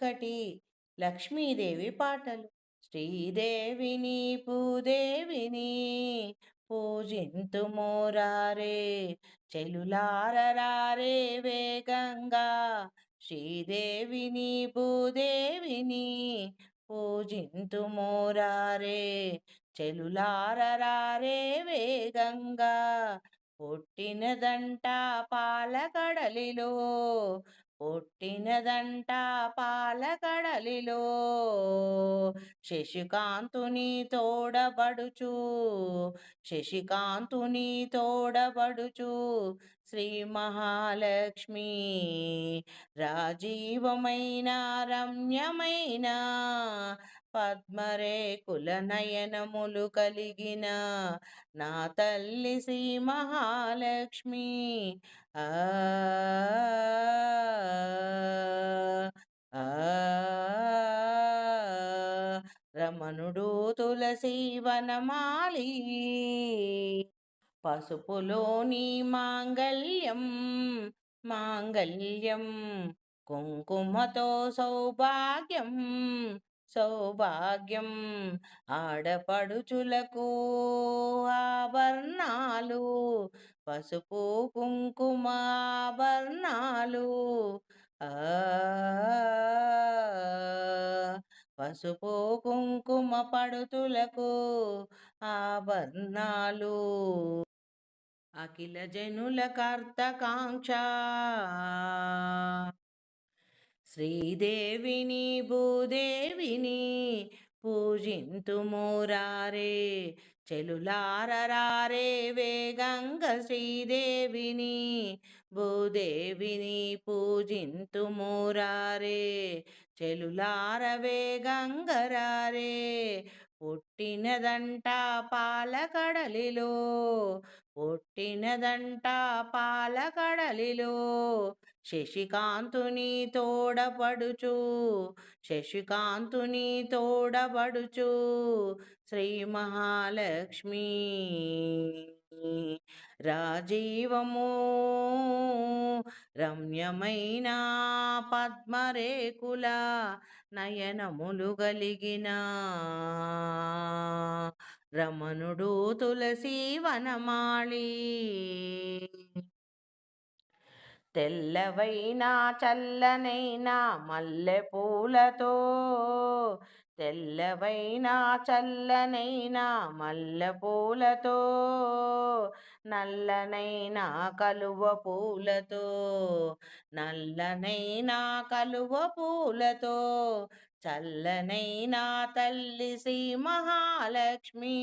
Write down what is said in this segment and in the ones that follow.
చక్కటి లక్ష్మీదేవి పాటలు. శ్రీదేవిని పూజింత్తు మోరారే చెలులారరారే వేగంగా. శ్రీదేవిని భూదేవిని పూజింతుమోరారే చెలులారరారే వేగంగా. పుట్టినదంట పాలకడలిలో. పుట్టినదంట పాలకడలిలో. శశికాంతుని తోడబడుచు శశికాంతుని తోడబడుచు శ్రీ మహాలక్ష్మి. రాజీవమైన రమ్యమైన పద్మరేకుల నయనములు కలిగిన నా తల్లి శ్రీ మహాలక్ష్మి. ఆ రమణుడు తులసి వనమాలి. పసుపులోని మాంగళ్యం మాంగళ్యం కుంకుమతో సౌభాగ్యం సౌభాగ్యం ఆడపడుచులకు ఆభరణాలు పసుపు కుంకుమ ఆభరణాలు పసుపు కుంకుమ పడుతులకు ఆభరణాలు. అఖిల జనుల కర్తకాంక్ష. శ్రీదేవిని భూదేవిని పూజింతు మోరారే చెలులారరారే వేగంగ శ్రీదేవిని భూదేవిని పూజింతు మోరారే చెలులార వేగంగరారే పుట్టినదంట పాలకడలిలో పుట్టినదంట పాలకడలిలో శశికాంతుని తోడపడుచు శశికాంతుని తోడబడుచు శ్రీ మహాలక్ష్మి. రాజీవము రమ్యమైన పద్మరేకుల నయనములు గలిగిన రమణుడు తులసి వనమాళి. తెల్లవైనా చల్లనైనా మల్లె పూలతో. తెల్లవైనా చల్లనైనా మల్లె పూలతో. నల్లనైనా కలువ పూలతో. నల్లనైనా కలువ పూలతో. చల్లనైనా తల్లి శ్రీ మహాలక్ష్మి.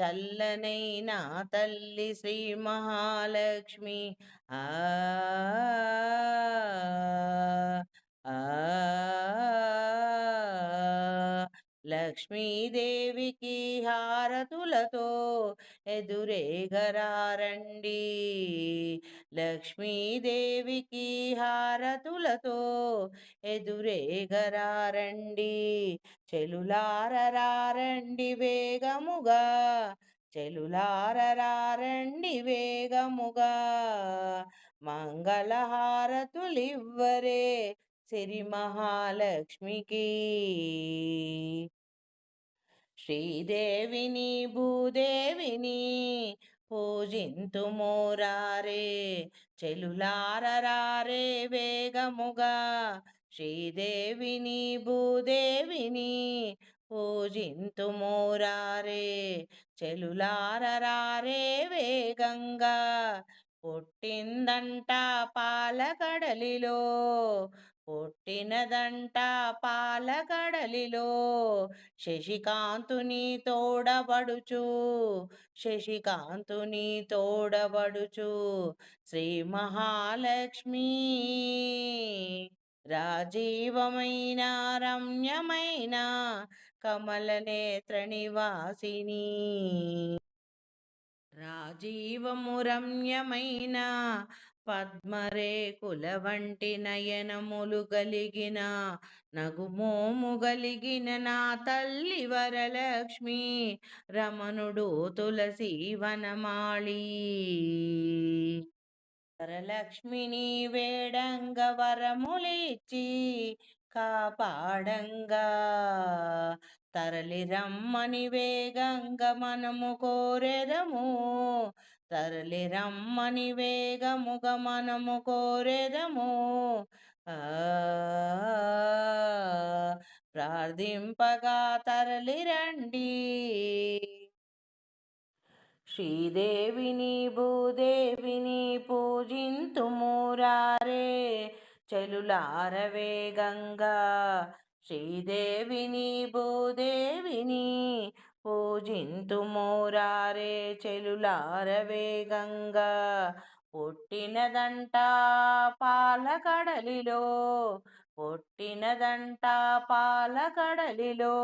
చల్లనైనా తల్లి శ్రీ మహాలక్ష్మి. ఆ ఆ లక్ష్మీదేవికి హారతులతో ఎదురేగరారండి లక్ష్మీదేవికి హారతులతో ఎదురేగరారండి చెలులారరారండి వేగముగా చెలులారరారండి వేగముగా. మంగళహారతులివ్వరే సిరి మహాలక్ష్మికి శ్రీదేవిని భూదేవిని పూజింతుమోరారే చెలులారరారే వేగముగా. శ్రీదేవిని భూదేవిని పూజింతుమోరారే చెలులారరారే వేగంగా. పుట్టిందంట పాలకడలిలో పుట్టినదంట పాలకడలిలో. శశికాంతుని తోడబడుచు. శశికాంతుని తోడబడుచు. శ్రీ మహాలక్ష్మి రాజీవమైన రమ్యమైన కమల నేత్ర నివాసిని రాజీవము రమ్యమైన పద్మరేకుల వంటి నయనములు కలిగిన నగుమోము గలిగిన నా తల్లి వరలక్ష్మి రమణుడు తులసి వనమాళి. వరలక్ష్మిని వేడంగ వరములిచ్చి కాపాడంగా. తరలి రమ్మని వేగంగ మనము కోరెదము. తరలి రమ్మని వేగముగ మనము కోరెదము. ప్రార్థింపగా తరలి రండి శ్రీదేవిని భూదేవిని పూజింతుమురారే చెలులారవే గంగా శ్రీదేవిని భూదేవిని పూజింతుమురారే చెలులారవే గంగా పుట్టినదంట పాలకడలిలో పుట్టినదంట పాలకడలిలో.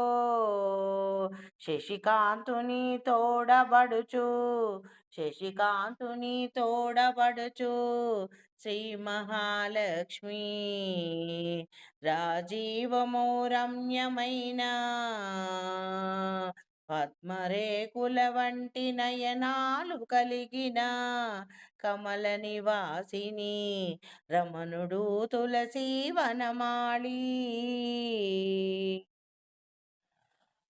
శశికాంతుని తోడబడుచు శశికాంతుని తోడబడుచు శ్రీ మహాలక్ష్మి. రాజీవమో రమ్యమైన పద్మరేకుల వంటి నయనాలు కలిగిన కమల నివాసిని రమణుడు తులసి వనమాళీ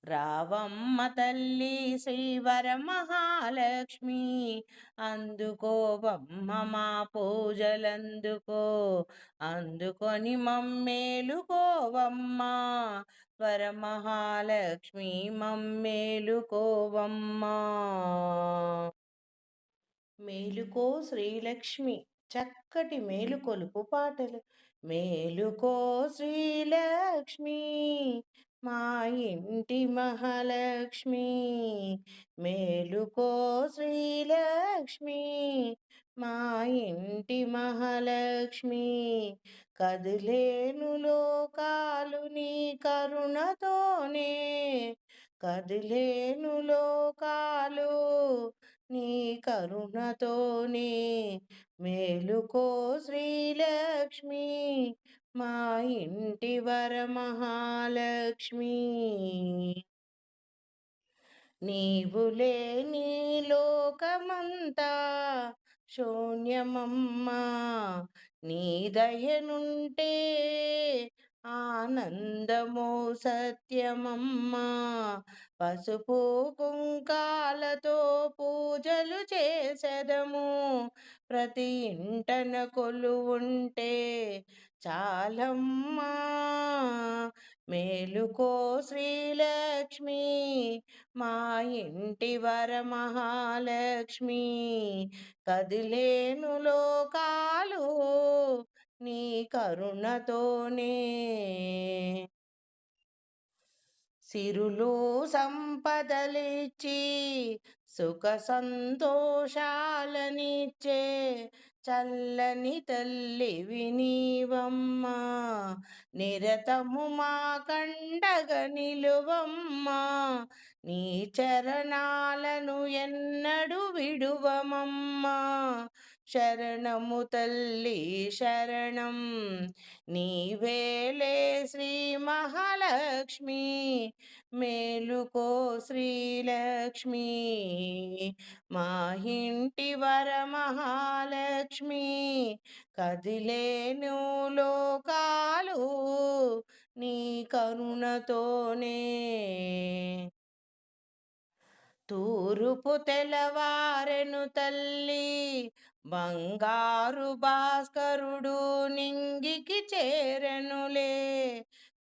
రావమ్మ తల్లి శ్రీవర మహాలక్ష్మి అందుకోవమ్మ మా పూజలందుకో అందుకొని మమ్మేలుకోవమ్మ. వరమహాలక్ష్మి మమ్మేలుకోవమ్మ. మేలుకో శ్రీలక్ష్మి చక్కటి మేలుకొలుపు పాటలు. మేలుకో శ్రీలక్ష్మి మా ఇంటి మహాలక్ష్మి మేలుకో శ్రీలక్ష్మి. మా ఇంటి మహాలక్ష్మి కదిలేను లోకాలు నీ కరుణతోనే. కదిలేను లోకాలు నీ కరుణతోనే. మేలుకో శ్రీలక్ష్మి మా ఇంటి వరమహాలక్ష్మి నీవులే నీ లోకమంతా శూన్యమమ్మా. నీ దయనుంటే ఆనందమో సత్యమమ్మా. పసుపు కుంకాలతో పూజలు చేసెదము. ప్రతి ఇంటన కొలువుంటే చాలమ్మా! మేలుకో శ్రీలక్ష్మి! మా ఇంటి వరమహాలక్ష్మి కదిలేను లోకాలు నీ కరుణతోనే! సిరులు సంపదలిచ్చి సుఖ సంతోషాలనిచ్చే చల్లని తల్లి వినీవమ్మా నిరతము మా కండగ నిలువమ్మా నీ చరణాలను ఎన్నడు విడువమమ్మా. శరణము తల్లి శరణం. నీవేలే శ్రీ మహాలక్ష్మి మేలుకో శ్రీలక్ష్మి మా ఇంటి వర మహాలక్ష్మి కదిలేను లోకాలు నీ కరుణతోనే. తూరుపు తెలవారెను తల్లి బంగారు భాస్కరుడు నింగికి చేరెనులే.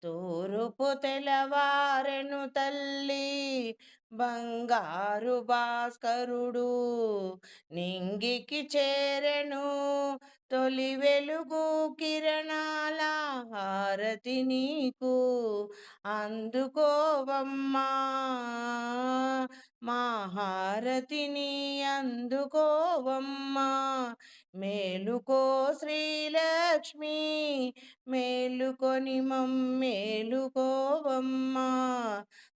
తూరుపు తెలవారెను తల్లి బంగారు భాస్కరుడు నింగికి చేరెను. తొలి వెలుగు కిరణాల హారతి నీకు అందుకోవమ్మా. మాహారతిని అందుకోవమ్మా. మేలుకో శ్రీలక్ష్మి మేలుకొని మమ్మేలుకోవమ్మా.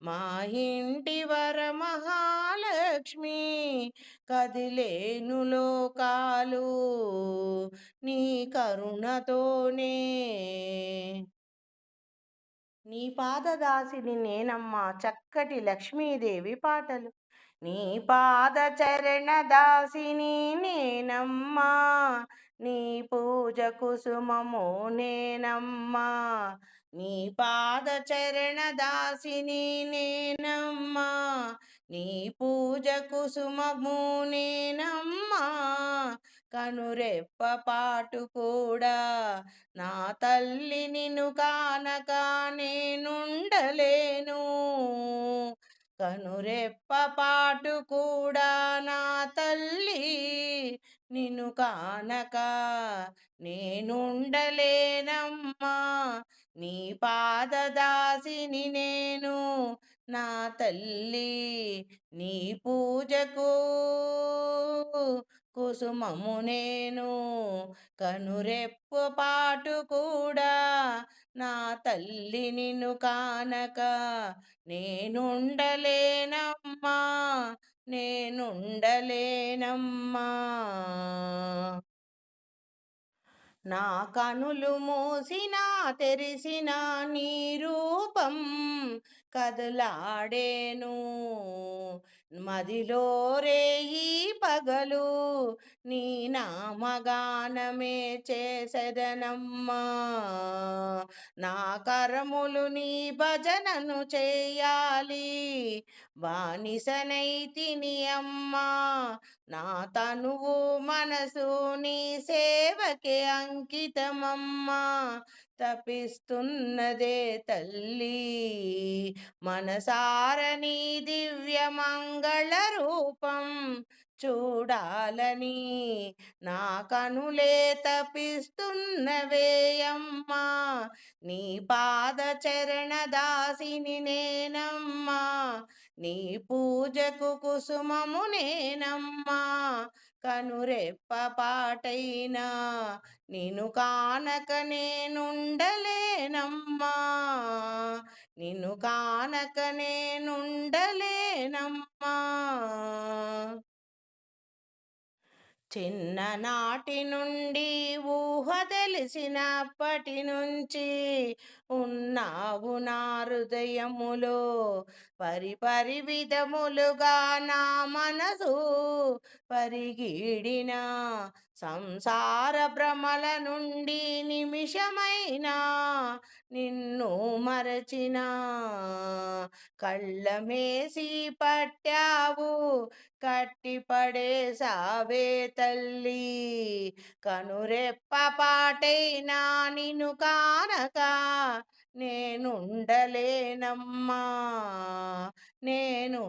మా ఇంటి వర మహాలక్ష్మి కదిలేను లోకాలు నీ కరుణతోనే. నీ పాదదాసిని నేనమ్మా చక్కటి లక్ష్మీదేవి పాటలు. నీ పాద చరణ దాసిని నేనమ్మా నీ పూజ కుసుమము నేనమ్మా నీ పాద చరణ దాసిని నేనమ్మా నీ పూజ కుసుమము నేనమ్మా కనురెప్ప పాటు కూడా నా తల్లి నిన్ను కానక నేనుండలేను. కనురెప్ప పాటు కూడా నా తల్లి నిన్ను కానక నేనుండలేనమ్మా. నీ పాదదాసిని నేను నా తల్లి నీ పూజకు కుసుమము నేను కనురెప్పు పాటు కూడా నా తల్లి నిన్ను కానక నేనుండలేనమ్మా నేనుండలేనమ్మా. నా కనులు మూసినా తెరిసిన నీ రూపం కదలాడేను. మదిలో రేయి పగలు నీ నామగానమే చేసెదనమ్మా. నా కరములు నీ భజనను చేయాలి బానిసనైతిని అమ్మా నా తనువు మనసు నీ సేవకే అంకితమమ్మా. తపిస్తున్నదే తల్లి మనసార నీ దివ్య మంగళ రూపం. చూడాలని నా కనులే తపిస్తున్న వేయమ్మా. నీ పాద చరణ దాసిని నేనమ్మా. నీ పూజకు కుసుమము నేనమ్మా. కనురెప్ప పాటైనా నిన్ను కానక నేనుండలేనమ్మా. నిన్ను కానక నేనుండలేనమ్మా. చిన్ననాటి నుండి ఊహ తెలిసినప్పటి నుంచి ఉన్నావు నా హృదయములో. పరిపరి విధములుగా నా మనసు పరిగిడిన సంసార భ్రమల నుండి నిమిషమైనా నిన్ను మరచిన. కళ్ళమేసి పట్టావు కట్టిపడేసావే తల్లి. కనురెప్ప పాటైనా నిన్ను కానక నేనుండలేనమ్మా నేనుండలేనమ్మా.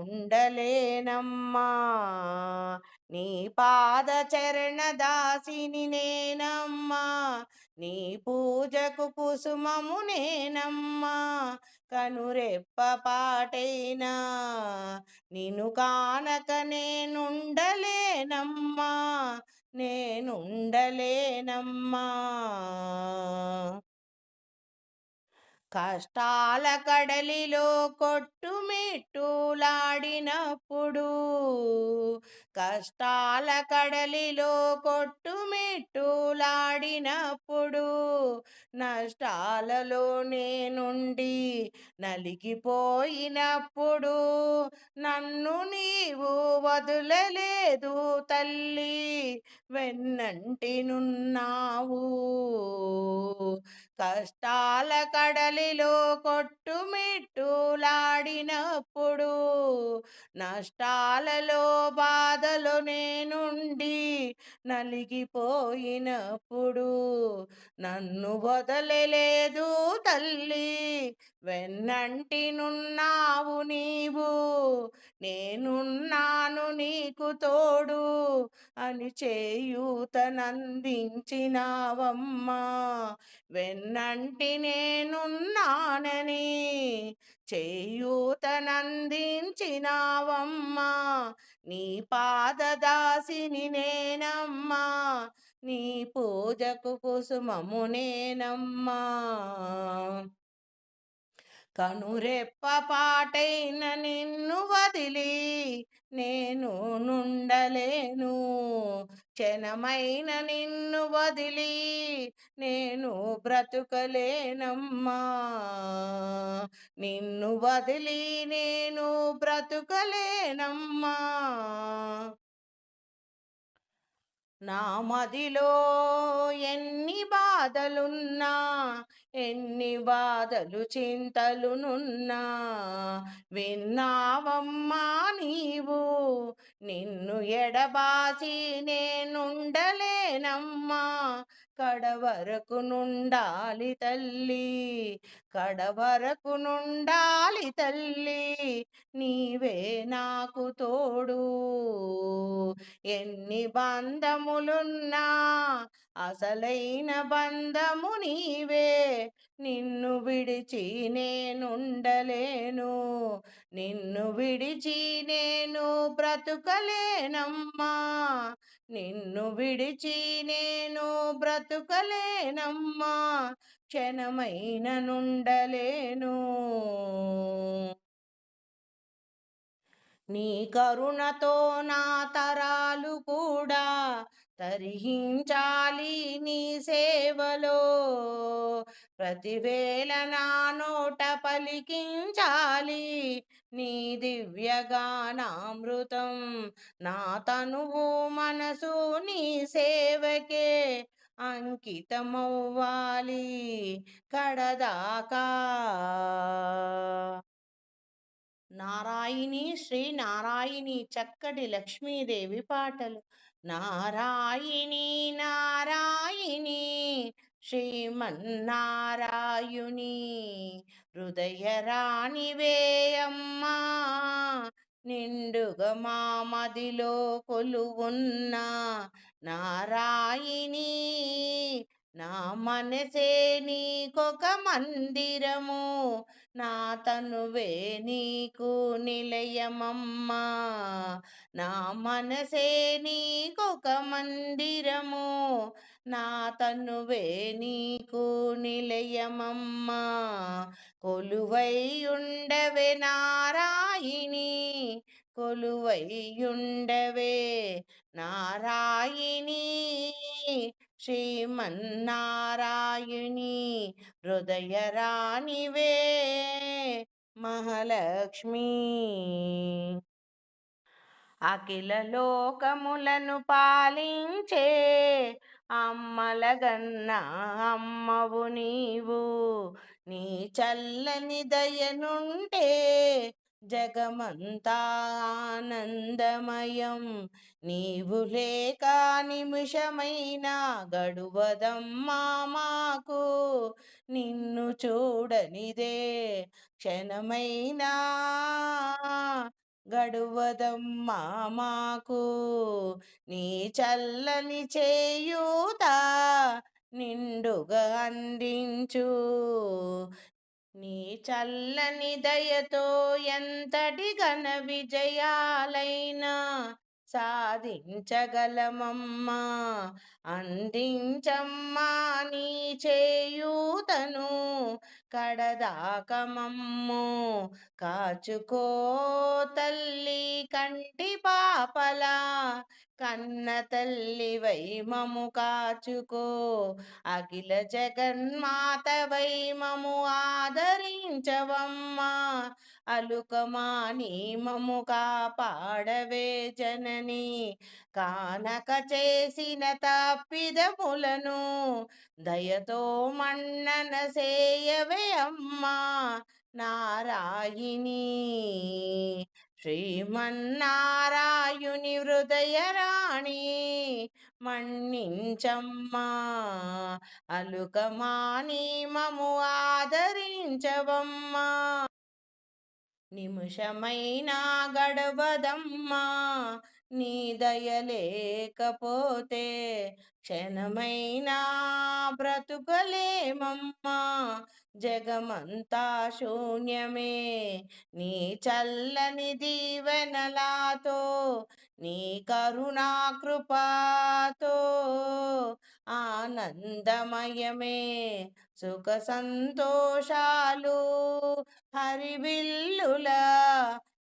నీ పాద చరణ దాసిని నేనమ్మా నీ పూజకు కుసుమము నేనమ్మా. కనురెప్ప పాటైనా నిన్ను కానక నేనుండలేనమ్మా నేనుండలేనమ్మా. కష్టాల కడలిలో కొట్టుమిట్టులాడినప్పుడు కష్టాల కడలిలో కొట్టుమిట్టులాడినప్పుడు నష్టాలలో నేనుండి నలిగిపోయినప్పుడు నన్ను నీవు వదులలేదు తల్లి వెన్నంటినున్నావు కష్టాల కడలిలో కొట్టుమిట్టులాడినప్పుడు నష్టాలలో బాధలు నేనుండి నలిగిపోయినప్పుడు నన్ను వదలలేదు తల్లి. వెన్నంటి నున్నావు నీవు నేనున్నాను నీకు తోడు అని చేయూతనందించినావమ్మా. వెన్నంటి నేనున్నానని చేయూతనందించినావమ్మా. నీ పాదదాసిని నేనమ్మా. నీ పూజకు కుసుమము నేనమ్మా. కనురెప్ప పాటైన నిన్ను వదిలి నేను నుండలేను. క్షణమైన నిన్ను వదిలి నేను బ్రతుకలేనమ్మా. నిన్ను వదిలి నేను బ్రతుకలేనమ్మా. నా మదిలో ఎన్ని బాధలున్నా ఎన్ని బాధలు చింతలునున్నా విన్నావమ్మా నీవు నిన్ను ఎడబాసి నేనుండలేనమ్మా. కడవరకు నుండాలి తల్లి కడవరకు నుండాలి తల్లి నీవే నాకు తోడు. ఎన్ని బంధములున్నా అసలైన బంధము నీవే నిన్ను విడిచి నేనుండలేను నిన్ను విడిచి నేను బ్రతుకలేనమ్మా. నిన్ను విడిచి నేను బ్రతుకలేనమ్మా క్షణమైన నుండలేను. నీ కరుణతో నా తరాలు కూడా తరిహించాలి నీ సేవలో. ప్రతివేళ నా నోట పలికించాలి నీ దివ్యగానామృతం. నా తనువు మనసు నీ సేవకే అంకితమవ్వాలి. కడదాకా. నారాయణి శ్రీ నారాయణి చక్కటి లక్ష్మీదేవి పాటలు. నారాయణి నారాయణి శ్రీమన్నారాయుణి హృదయరాణివే అమ్మా నిండుగా మా మదిలో కొలువున్న నారాయణి నా మనసే నీకొక మందిరము నా తనువే నీకు నిలయమమ్మా నా మనసే నీకొక మందిరము నా తనువే నీకు నిలయమమ్మా కొలువై ఉండవే నారాయణి కొలువై నారాయణి. శ్రీమన్నారాయణి హృదయరాణివే మహాలక్ష్మి. అఖిల లోకములను పాలించే అమ్మలగన్న అమ్మవు నీవు నీ చల్లని దయనుంటే జగమంతా ఆనందమయం. నీవు లేక నిమిషమైన గడువదమ్మా మాకు. నిన్ను చూడనిదే క్షణమైనా గడువదమ్మా మాకు. నీ చల్లని చేయూత నిండుగా అందించు. నీ చల్లని దయతో ఎంతటి ఘన విజయాలైనా సాధించగలమమ్మా. అందించమ్మా నీ చేయూతను. కడదాకమమ్ము కాచుకో తల్లి కంటి పాపలా. కన్న తల్లి వై మము కాచుకో. అఖిల జగన్మాత వై మము ఆదరించవమ్మా. అలుకమాని మము కాపాడవే జనని. కానక చేసిన తప్పిదములను దయతో మన్నన సేయవే అమ్మా. నారాయిణి శ్రీమన్నారాయుని హృదయరాణి మన్నించమ్మా. అలుకమాని మము ఆదరించవమ్మా. నిమిషమైనా గడవదమ్మా. నీ దయలేకపోతే క్షణమైనా బ్రతుకలేమమ్మా? జగమంతా శూన్యమే. నీ చల్లని దీవెనలాతో నీ కరుణా కృపాతో ఆనందమయమే. సుఖ సంతోషాలు హరివిల్లుల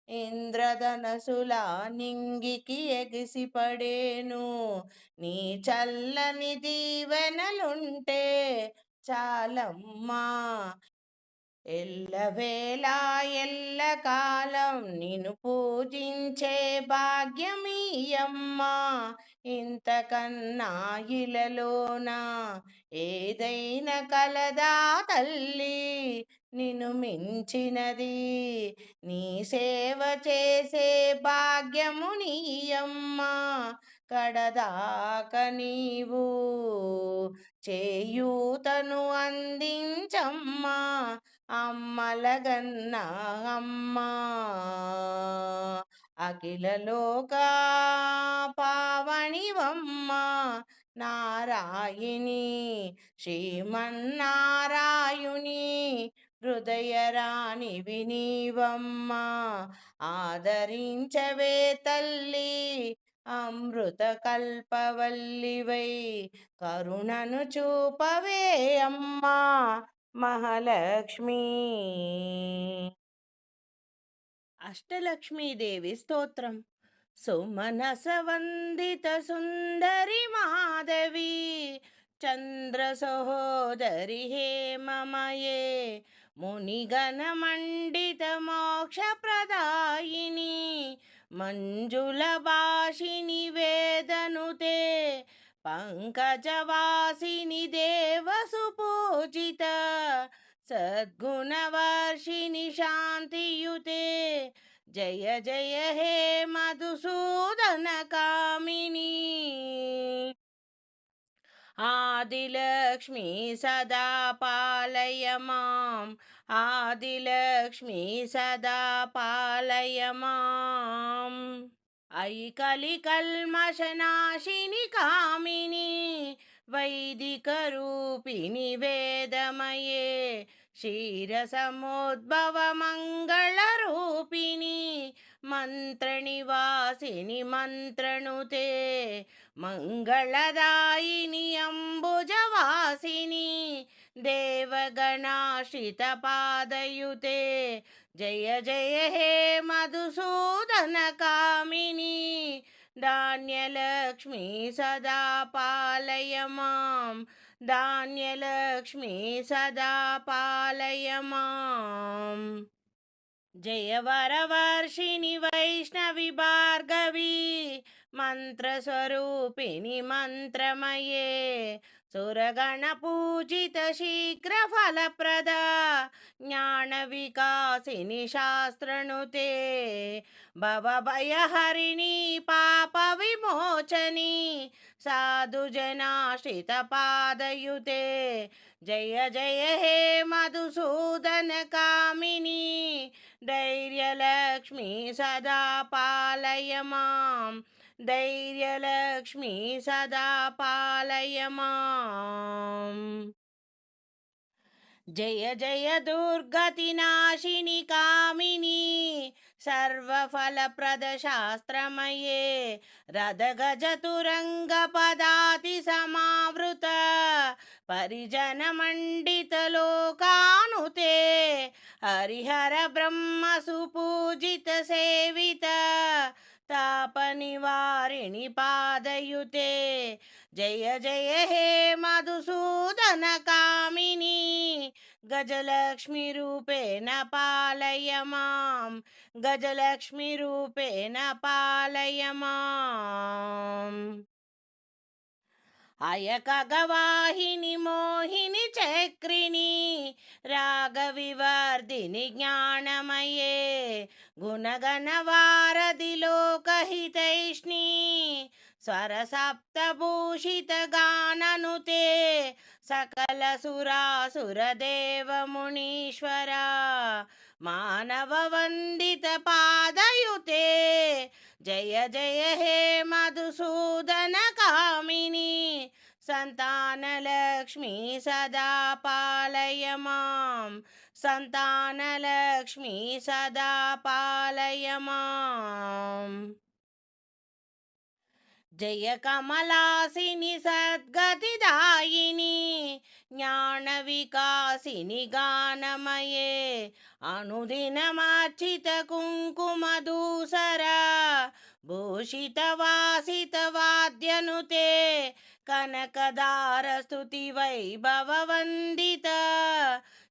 ఇంద్రధనసులా నింగికి ఎగిసిపడేను. నీ చల్లని దీవెనలుంటే చాలమ్మా. ఎల్లవేళ ఎల్లకాలం నిన్ను పూజించే భాగ్యమీయమ్మా. ఇంతకన్నా ఇలలోనా ఏదైనా కలదా తల్లి. నిన్ను మించినది. నీ సేవ చేసే భాగ్యము నీయమ్మా కడదాక నీవు చేయూతను అందించమ్మా. అమ్మలగన్న అమ్మా. అఖిలలోక పావణివమ్మ నారాయణి శ్రీమన్నారాయుని హృదయరాణి వినీవమ్మ ఆదరించవే తల్లి అమృత కల్పవల్లివై కరుణను చూపవే అమ్మా మహాలక్ష్మి. అష్టలక్ష్మీదేవి స్తోత్రం. సుమనసవందిత సుందరి మాధవి చంద్ర సహోదరి హేమమయే మునిగణ మండిత మోక్ష ప్రదాయిని మంజుల భాషిని వేదనుతే పంకజవాసిని దేవసుపూజిత సద్గుణవర్షిణి శాంతియుతే జయ జయ హే మధుసూదన కామిని ఆదిలక్ష్మి సదా పాలయ మాం. ఆదిలక్ష్మి సదా పాలయ మాం. ఐ కలి కల్మషనాశిని కామిని వైదిక రూపిణి వేదమయే మంగళదాయిని అంబుజవాసిని దేవగణాశ్రిత పాదయుతే. జయ జయ హే మధుసూదన కామిని ధాన్యలక్ష్మి సదా పాలయ మాం ధాన్యలక్ష్మి సదా పాలయ మాం జయ వరవర్షిణి వైష్ణవి భార్గవి మంత్రస్వరూపిణి మంత్రమయే సురగణ పూజిత శీఘ్ర ఫలప్రద. జ్ఞాన వికాసిని శాస్త్రనుతే. భవభయహరిణి పాప విమోచని. సాధు జనాశ్రిత పాదయుతే. జయ జయ హే మధుసూదన కామిని. ధైర్యలక్ష్మి సదా పాలయమాం. జయ జయ దుర్గతి నాశిని కామిని సర్వఫలప్రద శాస్త్రమయే రథగజ తురంగ పదాతి సమావృత పరిజన మండిత లోకానుతే హరిహర పాదయుతే. జయ జయ హే మధుసూదన కామిని. గజలక్ష్మి రూపేణ పాలయ మాం. గజలక్ష్మి రూపేణ పాలయ మాం. అయక గవాహిని మోహిని చక్రిణి रागविवर्दिनि ज्ञानमये गुणगणवारधिलोकहितैष्णी स्वरसप्तभूषितगाननुते सकलसुरासुरदेवमुनीश्वरा मानववन्दितपादयुते। जय जय हे मधुसूदनकामिनी। सन्तानलक्ष्मी सदा पालय मां सन्तानलक्ष्मी सदा पालय मा जयकमलासिनि सद्गतिदायिनि ज्ञानविकासिनि गानमये अनुदिनमार्चितकुङ्कुमधूसरा भूषितवासित वाद्यनुते कनकदारस्तुतिवैभववन्दित।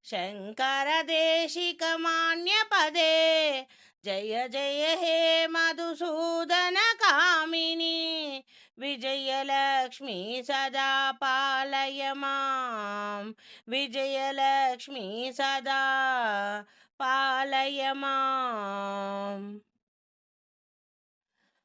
शङ्करदेशिकमान्यपदे। जय जय हे मधुसूदनकामिनि। विजयलक्ष्मी सदा पालय मां विजयलक्ष्मी सदा पालय माम्।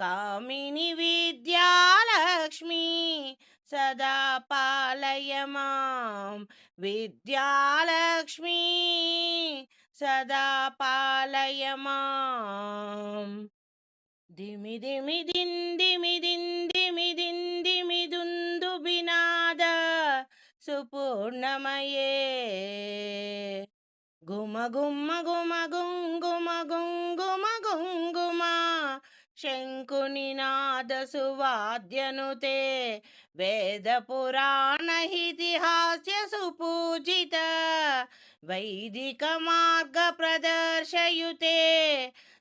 కామిని విద్యాలక్ష్మి సదా పాలయమాం. విద్యాలక్ష్మి సదా పాలయమాం. దిమి దిమి దిందిమి దిందిమి దిందిమి దుందు బినాద సుపూర్ణమయే. గుమ గుమ గుమ గుంగుమ గుంగుమ గుంగుమా శంకుని నాద సువాద్యనుతే వేద పురాణ ఇతిహాస్య సుపూజిత వైదిక మార్గ ప్రదర్శయుతే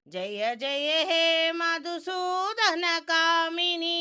జయ జయ హే మధుసూదన కామిని